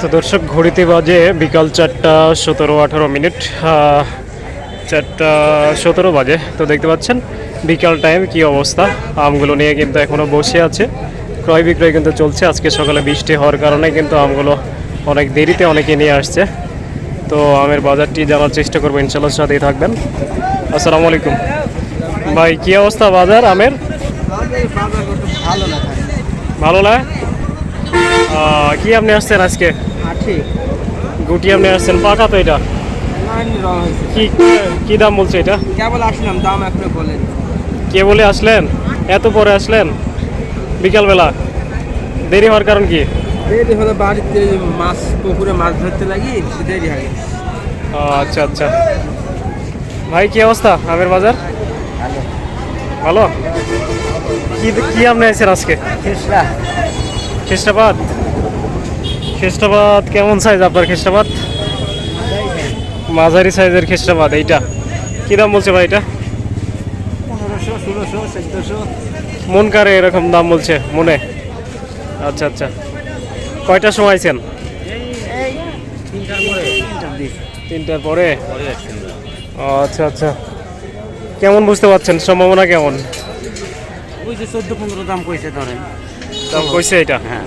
তো দর্শক ঘড়িতে বাজে বিকাল চারটা সতেরো আঠারো মিনিট। চারটা সতেরো বাজে। তো দেখতে পাচ্ছেন বিকাল টাইম কি অবস্থা? আমগুলো নিয়ে কিন্তু এখনও বসে আছে। ক্রয় বিক্রয় কিন্তু চলছে। আজকে সকালে বৃষ্টি হওয়ার কারণে কিন্তু আমগুলো অনেক দেরিতে অনেকে নিয়ে আসছে। তো আমের বাজারটি জানার চেষ্টা করব ইনশাল্লাহ সাথেই থাকবেন। আসসালামু আলাইকুম। ভাই কি অবস্থা বাজার আমের? ভালো না। ভালো না? আহ, কি আপনি আসছেন আজকে? গুটি আপনি আসছেন পাকা তো এটা? কি কি দাম বলছে এটা? কেবল আসলাম দাম বলেন। কে বলে আসলেন? এত পরে আসলেন? বিকালবেলা? দেরি হওয়ার কারণ কি? দেরি হলো বাড়িতে মাছ পুকুরে মাছ ধরতে লাগি দেরি হয় আচ্ছা আচ্ছা। ভাই কি অবস্থা? আমের বাজার? ভালো। কি কি আপনি আছেন আজকে? খ্রিস্টাবাদ খ্রিস্টাবাদ কেমন সাইজ আপনার খ্রিস্টাবাদ মাঝারি সাইজের খ্রিস্টাবাদ এইটা। কি দাম বলছে ভাই এটা? মন কারে এরকম দাম বলছে মনে? আচ্ছা আচ্ছা। কয়টার সময় আইছেন? তিনটার পরে। তিনটার পরে? ও, আচ্ছা আচ্ছা। কেমন বুঝতে পারছেন? সম্ভাবনা কেমন? ওই যে চোদ্দ পনেরো দাম কইছে ধরেন। দাম কইছে এটা? হ্যাঁ।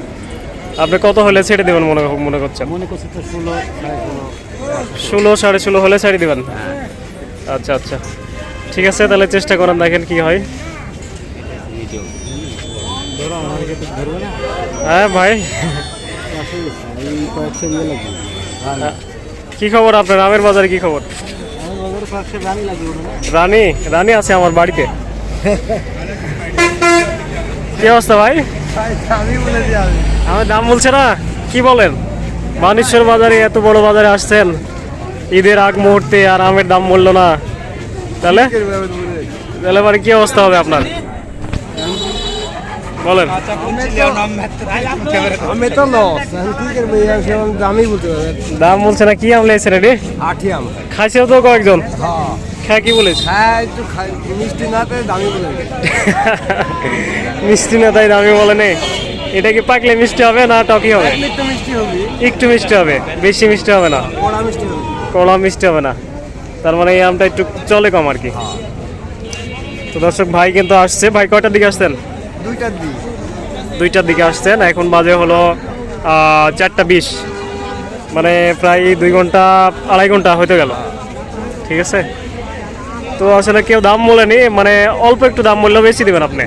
আপনি কত হলে ছেড়ে দেবেন মনে মনে করছেন? মনে করছে তো ষোলো ষোলো সাড়ে ষোলো হলে ছেড়ে দেবেন? আচ্ছা আচ্ছা। ঠিক আছে তাহলে চেষ্টা করেন দেখেন কি হয়। হ্যাঁ ভাই। কি খবর আপনার? আমের বাজারে কি খবর? রানী? রানী আছে আমার বাড়িতে। কি অবস্থা ভাই? আমি বলে দিই আমি আমার দাম বলছে না কি বলেন? বানেশ্বর বাজারে এত বড় বাজারে আসছেন ঈদের আগ মুহূর্তে আর আমের দাম বলল না। তাহলে? তাহলে মানে কি অবস্থা হবে আপনার? বলেন। আমি তো লস দামই বলতে দাম বলছে না কি আম আঠি আম। খাইছেও তো কয়েকজন। হ্যাঁ। খায় কি বলেছে হ্যাঁ একটু মিষ্টি না তো দামি বলে। মিষ্টি না তাই দামি বলে নেই এটা কি পাকলে মিষ্টি হবে না টকি হবে? একটু মিষ্টি হবে। একটু মিষ্টি হবে বেশি মিষ্টি হবে না। কড়া মিষ্টি হবে। কড়া মিষ্টি হবে না। তার মানে এই আমটা একটু চলে কম আর কি। তো দর্শক ভাই কিন্তু আসছে। ভাই কয়টার দিকে আসছেন? দুইটার দিই দুইটার দিকে আসছেন। এখন বাজে হলো চারটা বিশ। মানে প্রায় দুই ঘণ্টা আড়াই ঘণ্টা হতে গেল। ঠিক আছে? তো আসলে কেউ দাম বলেনি মানে অল্প একটু দাম বললেও বেশি দেবেন আপনি।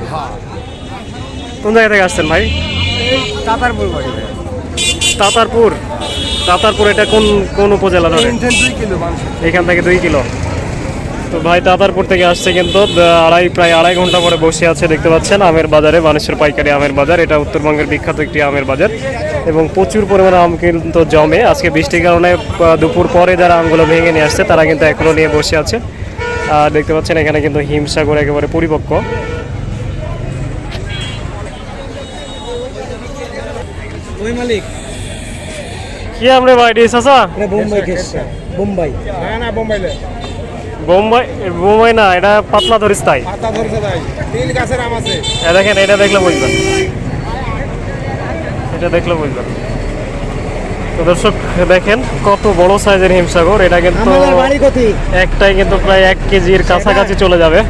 কোন জায়গা থেকে আসছেন ভাই? তাতারপুর তাতারপুর? তাতারপুর এটা কোন কোন উপজেলা ধরে এখান থেকে দুই কিলো তো ভাই তাতারপুর থেকে আসছে কিন্তু আড়াই প্রায় আড়াই ঘণ্টা পরে বসে আছে দেখতে পাচ্ছেন আমের বাজারে মানুষের পাইকারি আমের বাজার। এটা উত্তরবঙ্গের বিখ্যাত একটি আমের বাজার এবং প্রচুর পরিমাণে আম কিন্তু জমে। আজকে বৃষ্টির কারণে দুপুর পরে যারা আমগুলো ভেঙে নিয়ে আসছে তারা কিন্তু এখনও নিয়ে বসে আছে। দেখতে পাচ্ছেন এখানে কিন্তু হিমসাগর একেবারে পরিপক্ক। ওই মালিক। কি আপনি ভাই? ডিস আসা বোম্বাই বোম্বাই। না না বোম্বাই বোম্বাই বোম্বাই না এটা পাতলা ধরিস তাই। পাতা ধরছে তাই। তিল গাছের আম আছে। দেখেন এটা দেখলে বুঝবেন। এটা দেখলে বুঝবেন। তো দর্শক দেখেন কত বড় সাইজের হিমসাগর। এটা কিন্তু একটাই কিন্তু প্রায় এক কেজির কাছাকাছি চলে যাবে।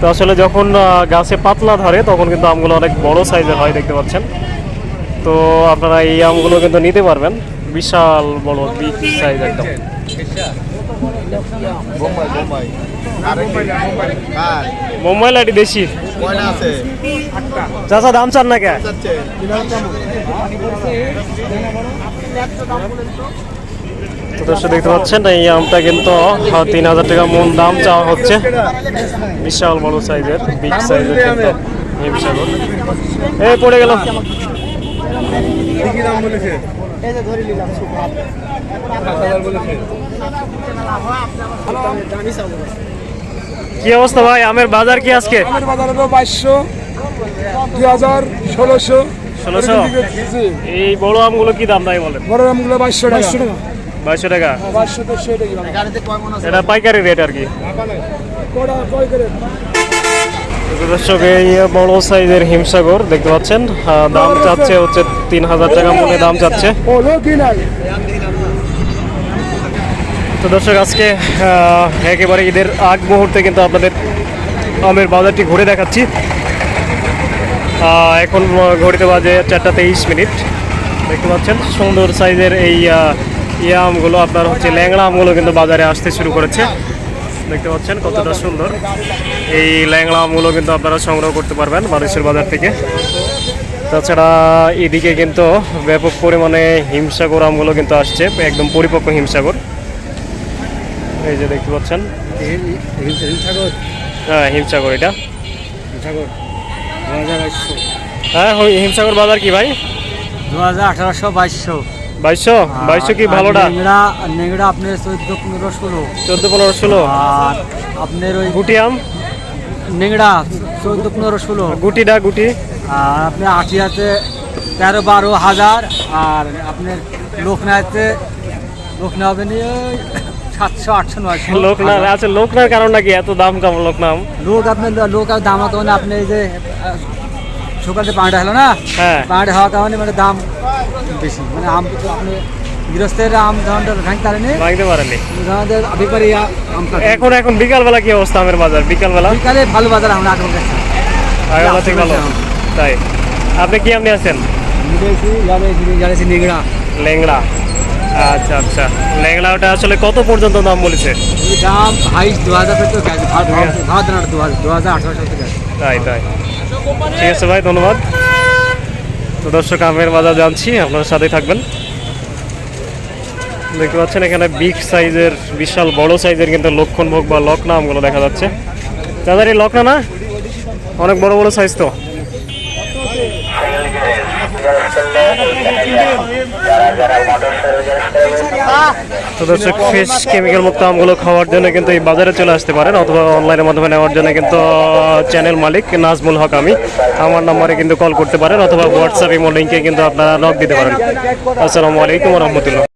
তো আসলে যখন গাছে পাতলা ধরে তখন কিন্তু আমগুলো অনেক বড় সাইজের হয় দেখতে পাচ্ছেন। তো আপনারা এই আমগুলো কিন্তু নিতে পারবেন। বিশাল বড় বিগ সাইজ একদম। মোবাইল আইডি দেশি। চাচা দাম চান না কে? দর্শক দেখতে পাচ্ছেন, এই আমটা কিন্তু তিন হাজার টাকা মূল দাম চাওয়া হচ্ছে। বিশাল বড় সাইজের বিগ সাইজের কিন্তু এই পড়ে গেল কি অবস্থা ভাই? আমের বাজার কি আজকে? বাইশশো, দুই হাজার ষোলোশো। ষোলোশো? এই বড় আমগুলো কি দাম তাই বলেন? বড় আমগুলো বাইশশো টাকা। বাইশশো টাকা। বাইশশো টাকা? গাড়িতে কয় মন এটা পাইকারি রেট আর কি। দর্শক এই বড় সাইজের হিমসাগর দেখতে পাচ্ছেন। দাম চাচ্ছে হচ্ছে তিন হাজার টাকা মনে দাম চাচ্ছে তো দর্শক আজকে আহ, একেবারে ঈদের আগ মুহূর্তে কিন্তু আপনাদের আমের বাজারটি ঘুরে দেখাচ্ছি। এখন ঘড়িতে বাজে চারটা তেইশ মিনিট। দেখতে পাচ্ছেন সুন্দর সাইজের এই ইয়ে আমগুলো আপনার হচ্ছে ল্যাংড়া আমগুলো কিন্তু বাজারে আসতে শুরু করেছে। দেখতে পাচ্ছেন কতটা সুন্দর। এই ল্যাংড়া আমগুলো কিন্তু আপনারা সংগ্রহ করতে পারবেন মানুষের বাজার থেকে। তাছাড়া এদিকে কিন্তু ব্যাপক পরিমাণে হিমসাগর আমগুলো কিন্তু আসছে একদম পরিপক্ক হিমসাগর। এই যে দেখতে পাচ্ছেন। হ্যাঁ হিমসাগর এটা। সাগর দু হাজার বাইশশো হ্যাঁ হিমসাগর বাজার কি ভাই? দু হাজার আঠারোশো বাইশশো। বাইশশো? বাইশশো কি ভালোটা? নেংড়া নেংড়া আপনার চোদ্দ পনেরো ষোলো। চোদ্দ পনেরো ষোলো? আর আপনার ওই গুটি আম? নেংড়া চোদ্দ পনেরো ষোলো। গুটিটা গুটি? আর আপনার আটিয়াতে তেরো বারো হাজার। আর আপনার লোকনাথে লোকনা হবে নি ওই সাতশো আটশো নয়শো লোক না আচ্ছা লোক না কারণ নাকি এত দাম কেমন লোক নাম লোক আপনার লোক আর দাম কারণে আপনি যে সকালে পাঁটা হলো না হ্যাঁ পাঁটা হওয়ার কারণে মানে দাম বেশি মানে আম আপনি গৃহস্থের আম ধরনটা ভাঙতে পারেনি ভাঙতে পারেনি আম এখন এখন বিকালবেলা কি অবস্থা আমের বাজার বিকালবেলা বিকালে ভালো বাজার আমরা আগে কাছে আগেবেলা থেকে ভালো তাই আপনি কি আপনি আছেন নিয়েছি আচ্ছা আচ্ছা। ল্যাংড়া ওটা আসলে কত পর্যন্ত দাম বলেছে? দাম হাইস দু হাজার তো গেছে। ভাত ভাত দানা দু হাজার আঠারো সাল থেকে তাই তাই। ঠিক আছে ভাই ধন্যবাদ। তো দর্শক আমের বাজার জানছি আপনার সাথে থাকবেন। দেখতে পাচ্ছেন এখানে বিগ সাইজের বিশাল বড় সাইজের কিন্তু লক্ষণভোগ বা লকনা আমগুলো দেখা যাচ্ছে। দাদার এই লকনা না? অনেক বড় বড় সাইজ তো। তো দর্শক ফ্রেশ কেমিক্যাল মুক্ত আমগুলো খাওয়ার জন্য কিন্তু এই বাজারে চলে আসতে পারেন অথবা অনলাইনের মাধ্যমে নেওয়ার জন্য কিন্তু চ্যানেল মালিক নাজমুল হক আমি। আমার নাম্বারে কিন্তু কল করতে পারেন অথবা হোয়াটসঅ্যাপ ইমো লিঙ্কে কিন্তু আপনারা নক দিতে পারেন। আসসালামু আলাইকুম রহমতুল্লাহ।